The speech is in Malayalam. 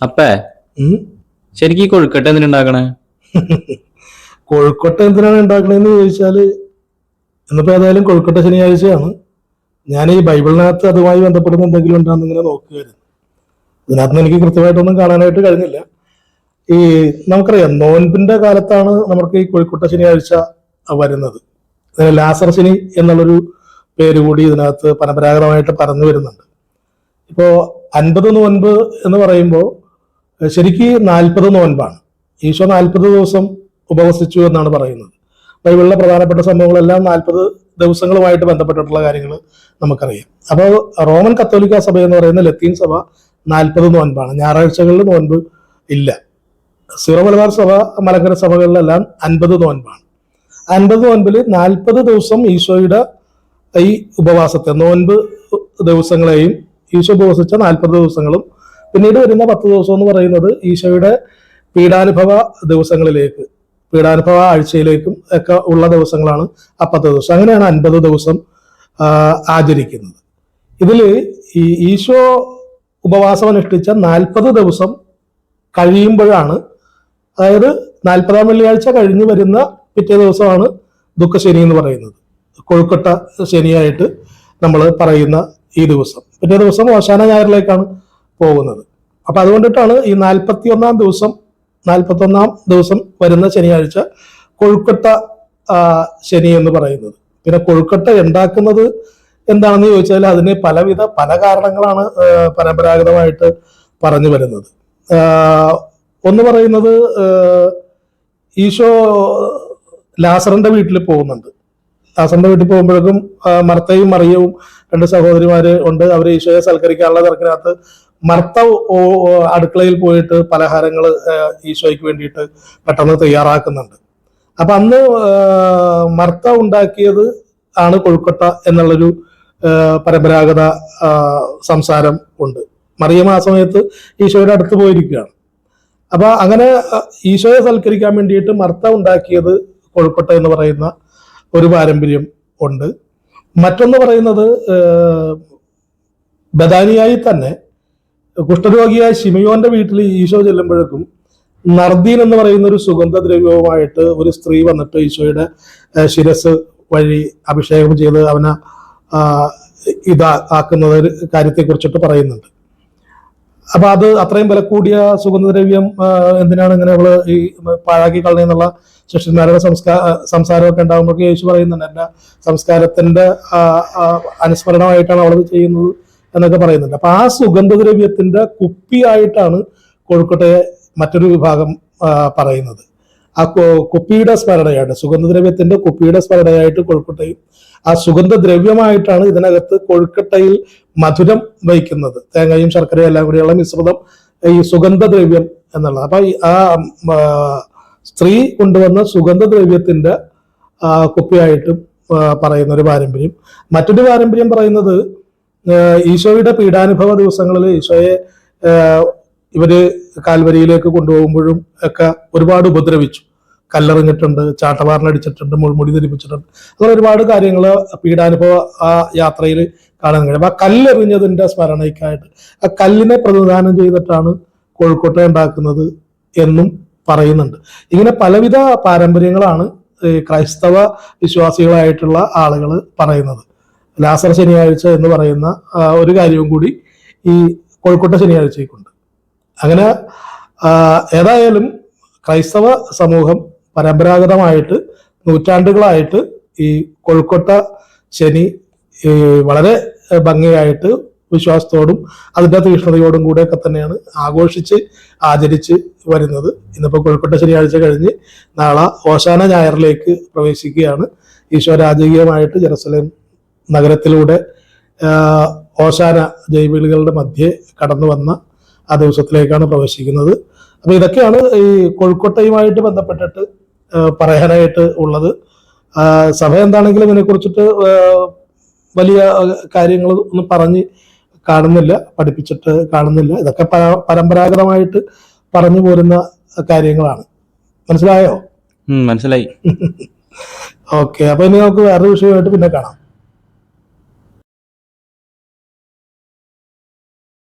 അപ്പേ. ശരിക്കും ഈ കൊഴുക്കട്ട എന്തിനുണ്ടാക്കണേ കൊഴുക്കട്ട എന്തിനാണ് ഉണ്ടാക്കണേന്ന് ചോദിച്ചാൽ ഇന്നിപ്പോ ഏതായാലും കൊഴുക്കട്ട ശനിയാഴ്ചയാണ്. ഞാൻ ഈ ബൈബിളിനകത്ത് അതുമായി ബന്ധപ്പെടുന്ന എന്തെങ്കിലും ഉണ്ടെന്ന് ഇങ്ങനെ നോക്കുകയായിരുന്നു. ഇതിനകത്ത് എനിക്ക് കൃത്യമായിട്ടൊന്നും കാണാനായിട്ട് കഴിഞ്ഞില്ല. ഈ നമുക്കറിയാം നോൻപിന്റെ കാലത്താണ് നമുക്ക് ഈ കോഴിക്കോട്ട ശനിയാഴ്ച വരുന്നത്. ലാസർ ശനി എന്നുള്ളൊരു പേര് കൂടി ഇതിനകത്ത് പരമ്പരാഗതമായിട്ട് പറഞ്ഞു വരുന്നുണ്ട്. ഇപ്പോ അൻപത് നോൻപ് എന്ന് പറയുമ്പോൾ ശരിക്ക് നാൽപ്പത് നോൻപാണ്. ഈശോ നാൽപ്പത് ദിവസം ഉപവസിച്ചു എന്നാണ് പറയുന്നത്. ബൈബിളിലെ പ്രധാനപ്പെട്ട സംഭവങ്ങളെല്ലാം നാൽപ്പത് ദിവസങ്ങളുമായിട്ട് ബന്ധപ്പെട്ടിട്ടുള്ള കാര്യങ്ങൾ നമുക്കറിയാം. അപ്പോൾ റോമൻ കത്തോലിക്ക സഭ എന്ന് പറയുന്ന ലത്തീൻ സഭ നാൽപ്പത് നോൻപാണ്. ഞായറാഴ്ചകളിൽ നോൻപ് ഇല്ല. സീറോ മലബാർ സഭ മലങ്കര സഭകളിലെല്ലാം അൻപത് നോൻപാണ്. അൻപത് നോൻപിൽ നാൽപ്പത് ദിവസം ഈശോയുടെ ഈ ഉപവാസത്തെ നോൻപ് ദിവസങ്ങളെയും ഈശോ ഉപവസിച്ച നാൽപ്പത് ദിവസങ്ങളും പിന്നീട് വരുന്ന പത്ത് ദിവസം എന്ന് പറയുന്നത് ഈശോയുടെ പീഡാനുഭവ ദിവസങ്ങളിലേക്ക് പീഡാനുഭവ ആഴ്ചയിലേക്കും ഒക്കെ ഉള്ള ദിവസങ്ങളാണ് ആ പത്ത് ദിവസം. അങ്ങനെയാണ് അൻപത് ദിവസം ആചരിക്കുന്നത്. ഇതിൽ ഈ ഈശോ ഉപവാസം അനുഷ്ഠിച്ച നാൽപ്പത് ദിവസം കഴിയുമ്പോഴാണ് അതായത് നാൽപ്പതാം വെള്ളിയാഴ്ച കഴിഞ്ഞ് വരുന്ന പിറ്റേ ദിവസമാണ് ദുഃഖശനി എന്ന് പറയുന്നത്. കൊഴുക്കട്ട ശനിയായിട്ട് നമ്മൾ പറയുന്ന ഈ ദിവസം. പിറ്റേ ദിവസം ഓശാന ഞായറിലേക്കാണ് പോകുന്നത്. അപ്പൊ അതുകൊണ്ടിട്ടാണ് ഈ നാൽപ്പത്തി ഒന്നാം ദിവസം നാൽപ്പത്തി ഒന്നാം ദിവസം വരുന്ന ശനിയാഴ്ച കൊഴുക്കട്ട ശനി എന്ന് പറയുന്നത്. പിന്നെ കൊഴുക്കട്ട ഉണ്ടാക്കുന്നത് എന്താണെന്ന് ചോദിച്ചാൽ അതിന് പലവിധ പല കാരണങ്ങളാണ് പരമ്പരാഗതമായിട്ട് പറഞ്ഞു വരുന്നത്. ഒന്ന് പറയുന്നത് ഈശോ ലാസറിന്റെ വീട്ടിൽ പോകുന്നുണ്ട്. ലാസറിന്റെ വീട്ടിൽ പോകുമ്പോഴേക്കും മർത്തയും മറിയവും രണ്ട് സഹോദരിമാര് ഉണ്ട്. അവർ ഈശോയെ സൽക്കരിക്കാനുള്ള തിരക്കിനകത്ത് മർത്ത ഓ- ഓ- അടുക്കളയിൽ പോയിട്ട് പലഹാരങ്ങൾ ഈശോയ്ക്ക് വേണ്ടിയിട്ട് പെട്ടെന്ന് തയ്യാറാക്കുന്നുണ്ട്. അപ്പൊ അന്ന് മർത്ത ഉണ്ടാക്കിയത് ആണ് കൊഴുക്കട്ട എന്നുള്ളൊരു പരമ്പരാഗത സംസാരം ഉണ്ട്. മറിയം ആ സമയത്ത് ഈശോയുടെ അടുത്ത് പോയിരിക്കുകയാണ്. അപ്പൊ അങ്ങനെ ഈശോയെ സൽക്കരിക്കാൻ വേണ്ടിയിട്ട് മർത്ത ഉണ്ടാക്കിയത് കൊഴുക്കട്ട എന്ന് പറയുന്ന ഒരു പാരമ്പര്യം ഉണ്ട്. മറ്റൊന്ന് പറയുന്നത് ബദാനിയായി തന്നെ കുഷ്ഠരോഗിയായ ശിമയോന്റെ വീട്ടിൽ ഈശോ ചെല്ലുമ്പോഴേക്കും നർദീൻ എന്ന് പറയുന്ന ഒരു സുഗന്ധദ്രവ്യവുമായിട്ട് ഒരു സ്ത്രീ വന്നിട്ട് ഈശോയുടെ ശിരസ് വഴി അഭിഷേകം ചെയ്ത് അവനെ ഇതാ ആക്കുന്നത് കാര്യത്തെ കുറിച്ചിട്ട് പറയുന്നുണ്ട്. അപ്പൊ അത് അത്രയും വില കൂടിയ സുഗന്ധദ്രവ്യം എന്തിനാണ് ഇങ്ങനെ അവൾ ഈ പാഴാക്കി കളഞ്ഞെന്നുള്ള ശിഷ്യന്മാരുടെ സംസ്കാര സംസാരമൊക്കെ ഉണ്ടാകുമ്പോഴൊക്കെ യേശു പറയുന്നുണ്ട് എന്റെ സംസ്കാരത്തിന്റെ അനുസ്മരണമായിട്ടാണ് അവളത് ചെയ്യുന്നത്. എന്നൊക്കെ പറയുന്നുണ്ട്. അപ്പൊ ആ സുഗന്ധദ്രവ്യത്തിന്റെ കുപ്പിയായിട്ടാണ് കോഴിക്കോട്ടെ മറ്റൊരു വിഭാഗം പറയുന്നത്. ആ കുപ്പിയുടെ സ്മരണയായിട്ട് സുഗന്ധദ്രവ്യത്തിന്റെ കുപ്പിയുടെ സ്മരണയായിട്ട് കൊഴുക്കട്ടയും ആ സുഗന്ധദ്രവ്യമായിട്ടാണ് ഇതിനകത്ത് കൊഴുക്കട്ടയിൽ മധുരം വഹിക്കുന്നത്. തേങ്ങയും ശർക്കരയും എല്ലാം കൂടിയുള്ള മിശ്രിതം ഈ സുഗന്ധദ്രവ്യം എന്നുള്ളത്. അപ്പൊ ആ സ്ത്രീ കൊണ്ടുവന്ന സുഗന്ധദ്രവ്യത്തിന്റെ കുപ്പിയായിട്ടും പറയുന്ന ഒരു പാരമ്പര്യം. മറ്റൊരു പാരമ്പര്യം പറയുന്നത് ഈശോയുടെ പീഡാനുഭവ ദിവസങ്ങളിൽ ഈശോയെ ഇവർ കാൽവരിയിലേക്ക് കൊണ്ടുപോകുമ്പോഴും ഒക്കെ ഒരുപാട് ഉപദ്രവിച്ചു. കല്ലെറിഞ്ഞിട്ടുണ്ട് ചാട്ടവാറിനടിച്ചിട്ടുണ്ട് മുൾമുടി ധരിപ്പിച്ചിട്ടുണ്ട്. അങ്ങനെ ഒരുപാട് കാര്യങ്ങൾ പീഡാനുഭവ ആ യാത്രയിൽ കാണാൻ കഴിയും. അപ്പൊ ആ കല്ലെറിഞ്ഞതിന്റെ സ്മരണയ്ക്കായിട്ട് ആ കല്ലിനെ പ്രതിദാനം ചെയ്തിട്ടാണ് കോഴിക്കോട്ടെ ഉണ്ടാക്കുന്നത് എന്നും പറയുന്നുണ്ട്. ഇങ്ങനെ പലവിധ പാരമ്പര്യങ്ങളാണ് ക്രൈസ്തവ വിശ്വാസികളായിട്ടുള്ള ആളുകൾ പറയുന്നത്. ലാസർ ശനിയാഴ്ച എന്ന് പറയുന്ന ഒരു കാര്യവും കൂടി ഈ കോഴിക്കോട്ടെ ശനിയാഴ്ചയ്ക്കുണ്ട്. അങ്ങനെ ഏതായാലും ക്രൈസ്തവ സമൂഹം പരമ്പരാഗതമായിട്ട് നൂറ്റാണ്ടുകളായിട്ട് ഈ കോഴിക്കോട്ട ശനി വളരെ ഭംഗിയായിട്ട് വിശ്വാസത്തോടും അതിന്റെ തീക്ഷ്ണതയോടും കൂടെയൊക്കെ തന്നെയാണ് ആഘോഷിച്ച് ആചരിച്ച് വരുന്നത്. ഇന്നിപ്പോൾ കോഴിക്കോട്ട ശനിയാഴ്ച കഴിഞ്ഞ് നാളെ ഓശാന ഞായറിലേക്ക് പ്രവേശിക്കുകയാണ്. ഈശോ രാജകീയമായിട്ട് ജെറുസലേം നഗരത്തിലൂടെ ഓശാന ജൈവിളികളുടെ മധ്യേ കടന്നു വന്ന ആ ദിവസത്തിലേക്കാണ് പ്രവേശിക്കുന്നത്. അപ്പോൾ ഇതൊക്കെയാണ് ഈ കോഴിക്കോട്ടയുമായിട്ട് ബന്ധപ്പെട്ടിട്ട് പറയാനായിട്ട് ഉള്ളത്. സഭ എന്താണെങ്കിലും ഇതിനെക്കുറിച്ചിട്ട് വലിയ കാര്യങ്ങൾ ഒന്നും പറഞ്ഞ് കാണുന്നില്ല പഠിപ്പിച്ചിട്ട് കാണുന്നില്ല. ഇതൊക്കെ പരമ്പരാഗതമായിട്ട് പറഞ്ഞു പോരുന്ന കാര്യങ്ങളാണ്. മനസ്സിലായോ? മനസ്സിലായി. ഓക്കെ അപ്പൊ ഇനി നമുക്ക് വേറൊരു വിഷയമായിട്ട് പിന്നെ കാണാം.